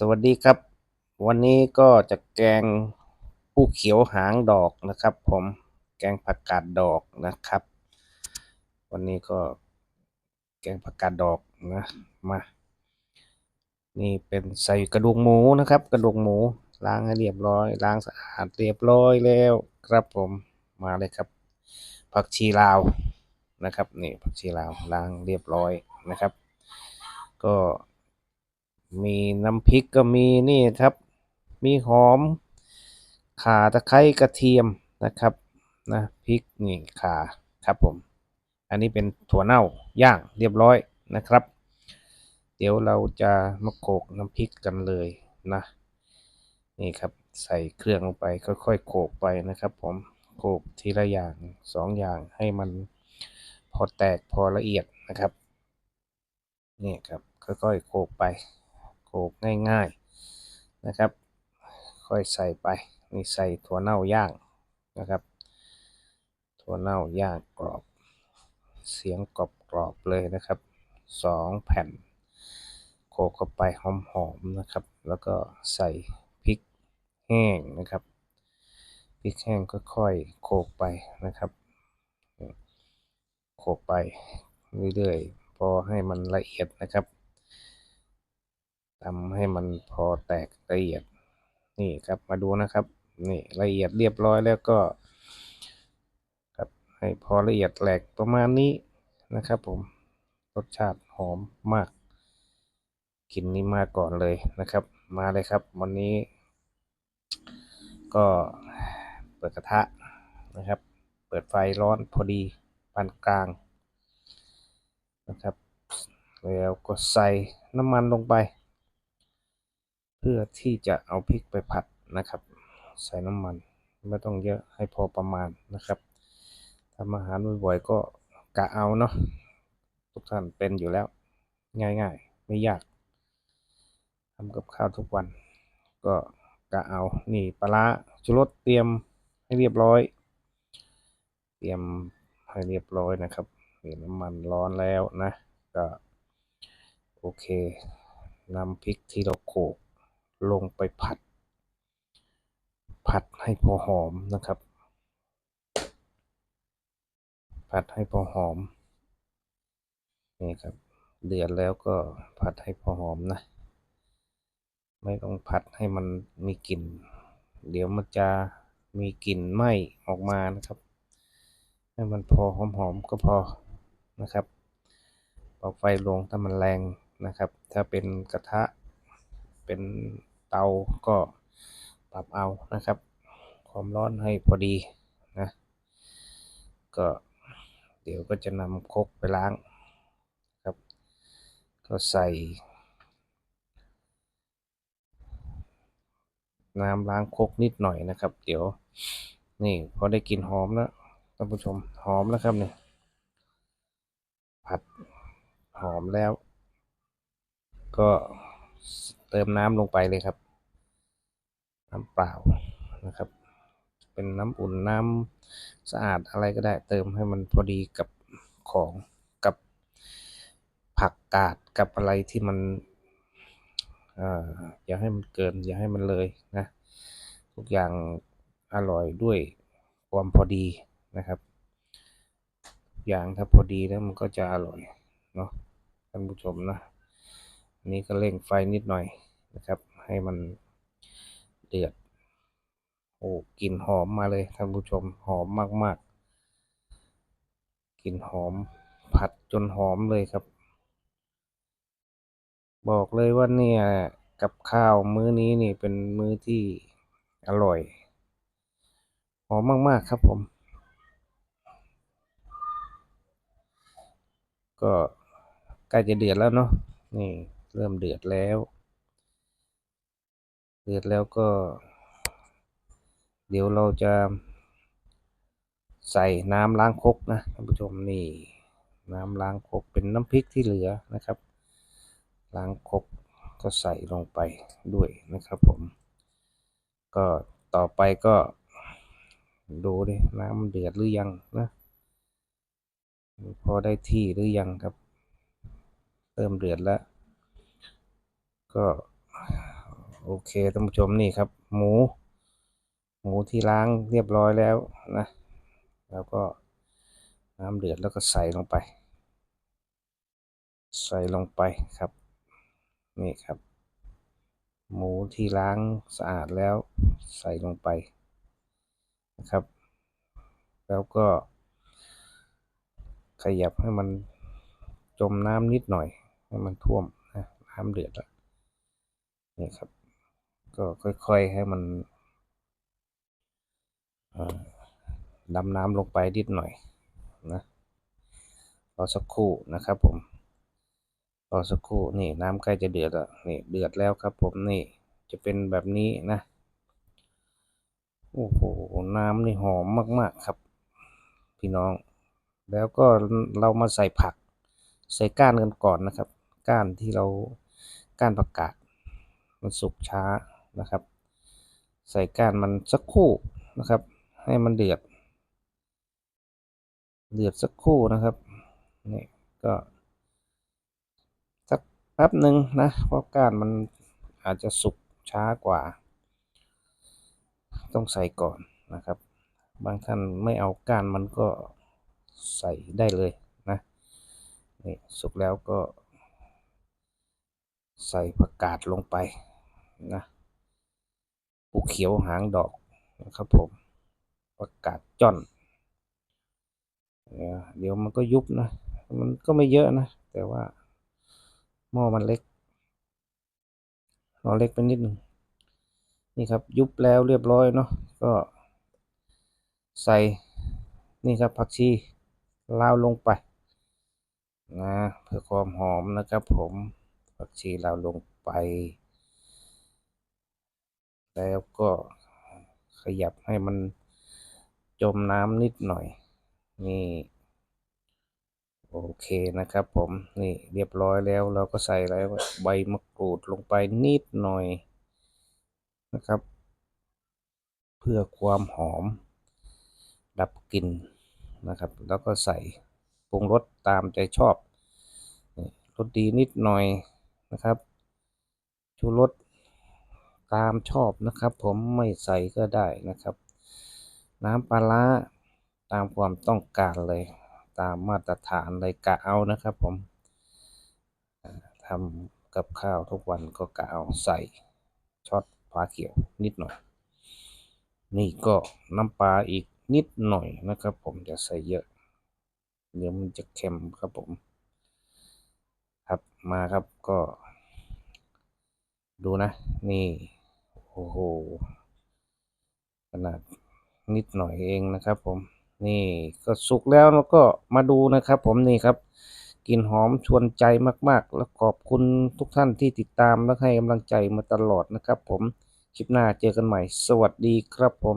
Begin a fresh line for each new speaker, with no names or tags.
สวัสดีครับ วันนี้ก็จะแกงผู้เขียวหางดอกนะครับ ผมแกงผักกาดดอกนะครับ วันนี้ก็แกงผักกาดดอกนะมานี่เป็นใส่กระดูกหมูนะครับ กระดูกหมูล้างให้เรียบร้อย ล้างสะอาดเรียบร้อยแล้วครับผมมาเลยครับ ผักชีลาวนะครับนี่ผักชีลาวล้างเรียบร้อยนะครับ ก็ มีน้ำพริกก็มีนี่ครับ มีหอม ข่าตะไคร้กระเทียมนะครับนะพริกนี่ข่าครับผม อันนี้เป็นถั่วเน่าย่างเรียบร้อยนะครับ เดี๋ยวเราจะมาโขลกน้ำพริกกันเลยนะ นี่ครับใส่เครื่องลงไปค่อยๆโขลกไปนะครับ ผมโขลกทีละอย่างสองอย่างให้มันพอแตกพอละเอียดนะครับนี่ครับค่อยๆโขลกไป ลกง่ายๆนะครับ ค่อยใส่ไปนี่ใส่ถั่วเน่าย่างนะครับ ถั่วเน่าย่างกรอบ เสียงกรอบกรอบเลยนะครับสองแผ่น โขกเข้าไปหอมๆนะครับ แล้วก็ใส่พริกแห้งนะครับพริกแห้งค่อยๆโขกไปนะครับ โขกไปเรื่อยๆพอให้มันละเอียดนะครับ ทำให้มันพอแตกละเอียด นี่ครับมาดูนะครับ นี่ละเอียดเรียบร้อยแล้วก็ครับให้พอละเอียดแหลกประมาณนี้นะครับ ผมรสชาติหอมมาก กินนี้มาก่อนเลยนะครับ มาเลยครับ วันนี้ ก็เปิดกระทะนะครับ เปิดไฟร้อนพอดีปานกลางนะครับแล้วก็ใส่น้ำมันลงไป พื่อที่จะเอาพริกไปผัดนะครับ ใส่น้ำมันไม่ต้องเยอะให้พอประมาณนะครับทำอาหารบ่อยๆก็กะเอาเนาะทุกท่านเป็นอยู่แล้ว ง่ายๆ ไม่ยากทำกับข้าวทุกวัน ก็กะเอานี่ปลาชุรสเตรียมให้เรียบร้อย เตรียมให้เรียบร้อยนะครับนี่น้ำมันร้อนแล้วนะ ก็โอเคนำพริกที่เราโขก ลงไปผัด ผัดให้พอหอมนะครับ ผัดให้พอหอมนี่ครับเดือดแล้วก็ผัดให้พอหอมนะ ไม่ต้องผัดให้มันมีกลิ่น เดี๋ยวมันจะมีกลิ่นไหม้ออกมานะครับให้มันพอหอมๆก็พอนะครับเบาไฟลงถ้ามันแรงนะครับ ถ้าเป็นกระทะเป็น เตาก็ปรับเอานะครับ ความร้อนให้พอดีนะก็เดี๋ยวก็จะนำคกไปล้างครับ ก็ใส่ น้ำล้างคกนิดหน่อยนะครับ เดี๋ยวนี่พอได้กลิ่นหอมแล้วท่านผู้ชมหอมแล้วครับเนี่ยผัดหอมแล้ว ก็ เติมน้ำลงไปเลยครับ น้ำเปล่านะครับ เป็นน้ำอุ่นน้ำสะอาดอะไรก็ได้เติมให้มันพอดีกับของกับผักกาดกับอะไรที่มันอ่าอย่าให้มันเกิน อย่าให้มันเลยนะ ทุกอย่างอร่อยด้วยความพอดีนะครับ อย่างถ้าพอดีแล้วมันก็จะอร่อยเนาะท่านผู้ชมนะ นี้ก็เร่งไฟนิดหน่อยนะครับ ให้มันเดือด โอ้กลิ่นหอมมาเลยท่านผู้ชมหอมมากๆกลิ่นหอมผัดจนหอมเลยครับ บอกเลยว่าเนี่ยกับข้าวมื้อนี้นี่เป็นมื้อที่อร่อย หอมมาก ๆ ครับผม ก็ใกล้จะเดือดแล้วเนาะนี่ เริ่มเดือดแล้ว เดือดแล้วก็ เดี๋ยวเราจะ ใส่น้ำล้างครกนะท่านผู้ชมนี่ น้ำล้างครกเป็นน้ำพริกที่เหลือนะครับ ล้างครกก็ใส่ลงไปด้วยนะครับผม ก็ต่อไปก็ ดูดิน้ำเดือดหรือยังนะพอได้ที่หรือยังครับ เริ่มเดือดแล้ว ก็โอเคท่านผู้ชมนี่ครับ หมู หมูที่ล้างเรียบร้อยแล้วนะ แล้วก็น้ำเดือดแล้วก็ใส่ลงไป ใส่ลงไปครับ นี่ครับ หมูที่ล้างสะอาดแล้วใส่ลงไปนะครับ แล้วก็ขยับให้มันจมน้ำนิดหน่อย ให้มันท่วมนะน้ำเดือดแล้ว นี่ครับ ก็ค่อยๆให้มันดำน้ำลงไปนิดหน่อยนะรอสักครู่นะครับผมรอสักครู่นี่น้ำใกล้จะเดือดแล้วนี่เดือดแล้วครับผมนี่จะเป็นแบบนี้นะโอ้โหน้ำนี่หอมมาก ๆครับ พี่น้อง แล้วก็เรามาใส่ผัก ใส่ก้านกันก่อนนะครับ ก้านที่เราก้านผักกาด มันสุกช้านะครับ ใส่ก้านมันสักคู่นะครับ ให้มันเดือด เดือดสักคู่นะครับนี่ก็สักแป๊บหนึ่งนะเพราะก้านมันอาจจะสุกช้ากว่า ต้องใส่ก่อนนะครับ บางท่านไม่เอาก้านมันก็ใส่ได้เลยนะนี่สุกแล้วก็ ใส่ผักกาดลงไปนะปูเขียวหางดอกนะครับผมผักกาดจ้อนเดี๋ยวมันก็ยุบนะ มันก็ไม่เยอะนะ แต่ว่าหม้อมันเล็กหม้อเล็กไปนิดหนึ่งนี่ครับยุบแล้วเรียบร้อยเนาะก็ใส่นี่ครับผักชีลาวลงไปนะเพื่อความหอมนะครับผม ผักชีลาลงไป แล้วก็ขยับให้มันจมน้ำนิดหน่อย นี่ โอเคนะครับผมนี่เรียบร้อยแล้วเราก็ใส่แล้วใบมะกรูดลงไปนิดหน่อยนะครับ เพื่อความหอม ดับกลิ่นนะครับ แล้วก็ใส่ปรุงรสตามใจชอบรสดีนิดหน่อย นะครับชูรสตามชอบนะครับ ผมไม่ใส่ก็ได้นะครับ น้ำปลาตามความต้องการเลย ตามมาตรฐานเลยกะเอานะครับ ผมทำกับข้าวทุกวันก็กะเอาใส่ช็อตปลาเขียวนิดหน่อย นี่ก็น้ำปลาอีกนิดหน่อยนะครับ ผมจะใส่เยอะเดี๋ยวมันจะเค็มครับผม มาครับก็ ดูนะ นี่ โอ้โห ขนาดนิดหน่อยเองนะครับผม นี่ก็สุกแล้วแล้วก็มาดูนะครับผมนี่ครับกลิ่นหอมชวนใจมาก ๆ แล้วขอบคุณทุกท่านที่ติดตามและให้กำลังใจมาตลอดนะครับผม คลิปหน้าเจอกันใหม่ สวัสดีครับผม